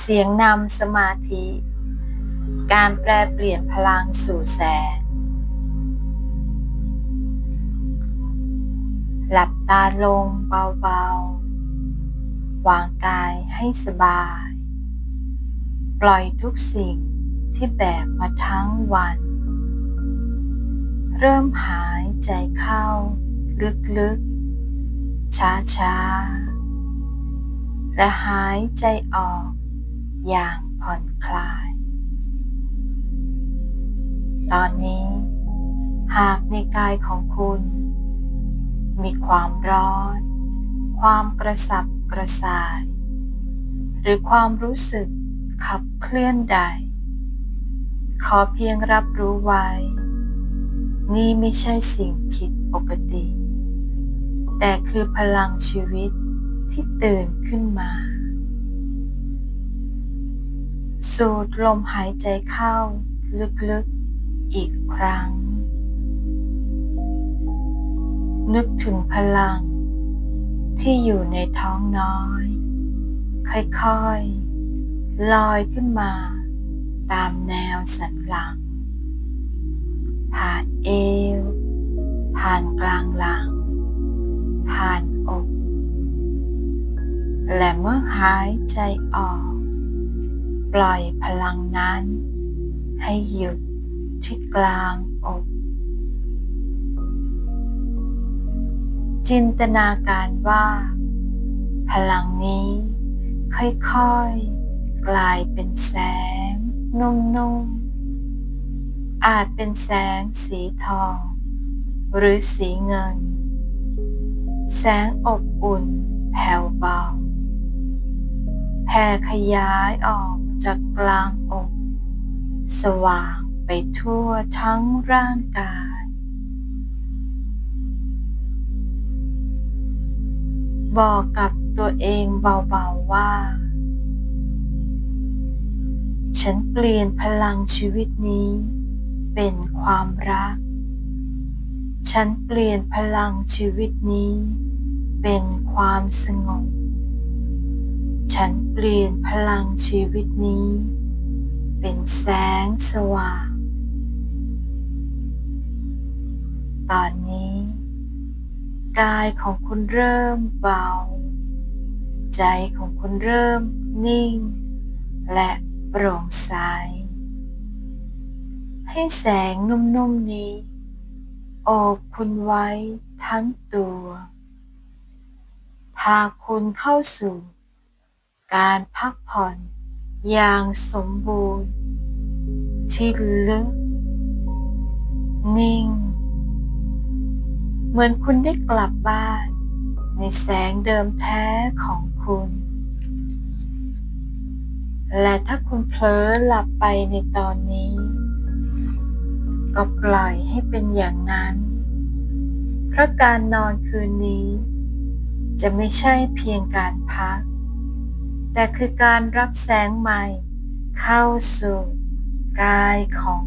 เสียงนำสมาธิ การแปลเปลี่ยนพลังสู่แสง หลับตาลงเบาๆ วางกายให้สบาย ปล่อยทุกสิ่งที่แบกมาทั้งวัน เริ่มหายใจเข้า ลึกๆ ช้าๆ และหายใจออก อย่างผ่อนคลาย ตอนนี้ หากในกายของคุณ มีความร้อน ความกระสับกระส่าย หรือความรู้สึกขับเคลื่อนใด ขอเพียงรับรู้ไว้ นี่ไม่ใช่สิ่งผิดปกติ แต่คือพลังชีวิตที่ตื่นขึ้นมา สูดลมหายใจเข้าลึกๆอีกครั้ง นึกถึงพลังที่อยู่ในท้องน้อย ค่อยๆ ลอยขึ้นมาตามแนวสันหลัง ผ่านเอว ผ่านกลางหลัง ผ่านอก และเมื่อหายใจออก ปล่อยพลังนั้น ให้หยุดที่กลางอก จินตนาการว่า พลังนี้ค่อยๆ กลายเป็นแสง นุ่มๆ อาจเป็นแสงสีทอง หรือสีเงิน แสงอบอุ่นแผ่วเบาแผ่ขยายออก จากกลางอก สว่างไปทั่วทั้งร่างกาย บอกกับตัวเองเบาๆว่า ฉันเปลี่ยนพลังชีวิตนี้เป็นความรัก ฉันเปลี่ยนพลังชีวิตนี้เป็นความสงบ ฉันเปลี่ยนพลังชีวิตนี้ เป็นแสงสว่าง ตอนนี้ กายของคุณเริ่มเบา ใจของคุณเริ่มนิ่ง และโปร่งใส ให้แสงนุ่มๆนี้ โอบคุณไว้ทั้งตัว พาคุณเข้าสู่ การพักผ่อนอย่างสมบูรณ์ ที่ลึก นิ่ง เหมือนคุณได้กลับบ้าน ในแสงเดิมแท้ของคุณ และถ้าคุณเผลอหลับไปในตอนนี้ ก็ปล่อยให้เป็นอย่างนั้น เพราะการนอนคืนนี้ จะไม่ใช่เพียงการพัก แต่คือการรับแสงใหม่ เข้าสู่กายของ